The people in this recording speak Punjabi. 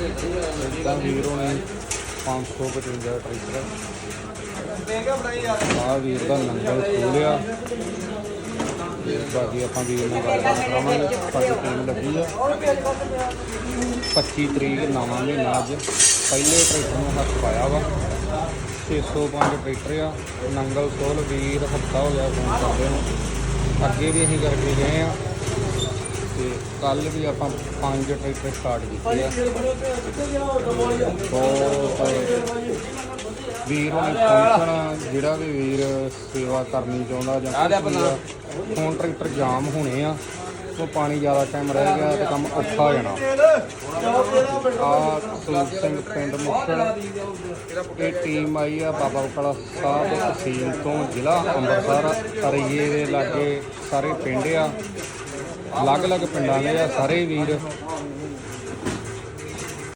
ਇਦਾਂ ਵੀਰ ਹੋਣੇ 555 ਟਰੈਕਟਰ। ਆ ਵੀਰ ਦਾ ਨੰਬਰ ਖੋਲਿਆ। ਬਾਕੀ ਆਪਾਂ ਵੀਰ ਨਾਲ ਗੱਲਬਾਤ ਕਰਾਵਾਂਗੇ। ਸਾਡੀ ਟੀਮ ਲੱਗੀ ਆ। 25 ਤਰੀਕ ਨਵਾਂ ਮਹੀਨਾ ਅੱਜ। ਪਹਿਲੇ ਟਰੈਕਟਰ ਨੂੰ ਹੱਥ ਪਾਇਆ ਵਾ। 605 ਟਰੈਕਟਰ ਆ। ਨੰਗਲ ਸੋਲ ਵੀਰ ਹਫਤਾ ਹੋ ਗਿਆ ਫੋਨ ਕਰਦੇ ਨੂੰ। ਅੱਗੇ ਵੀ ਅਸੀਂ ਕਰਕੇ ਗਏ ਆ। ਤੇ ਕੱਲ ਵੀ ਆਪਾਂ ਪੰਜ ਟਰੈਕਟਰ ਸਟਾਰਟ ਕੀਤੇ ਆ। ਬਹੁਤ ਵੀਰ ਫੰਕਸ਼ਨ ਜਿਹੜਾ ਵੀ ਵੀਰ ਸੇਵਾ ਕਰਨੀ ਚਾਹੁੰਦਾ ਜਾਂ ਹੁਣ ਟਰੈਕਟਰ ਜਾਮ ਹੋਣੇ ਆ। ਉਹ ਪਾਣੀ ਜ਼ਿਆਦਾ ਟਾਈਮ ਰਹਿ ਗਿਆ ਤੇ ਕੰਮ ਔਖਾ ਹੋ ਜਾਣਾ। ਆ ਸੂਤ ਸਿੰਘ ਪਿੰਡ ਮੁਕਤਲ ਇਹ ਟੀਮ ਆਈ ਆ ਬਾਬਾ ਬਕਾਲਾ ਸਾਹਿਬ ਤਹਿਸੀਲ ਤੋਂ ਜ਼ਿਲ੍ਹਾ ਅੰਮ੍ਰਿਤਸਰ। ਅਰਈਏ ਦੇ ਲਾਗੇ ਸਾਰੇ ਪਿੰਡ ਆ, ਅਲੱਗ-ਅਲੱਗ ਪਿੰਡਾਂ ਦੇ ਆ, ਸਾਰੇ ਵੀਰ।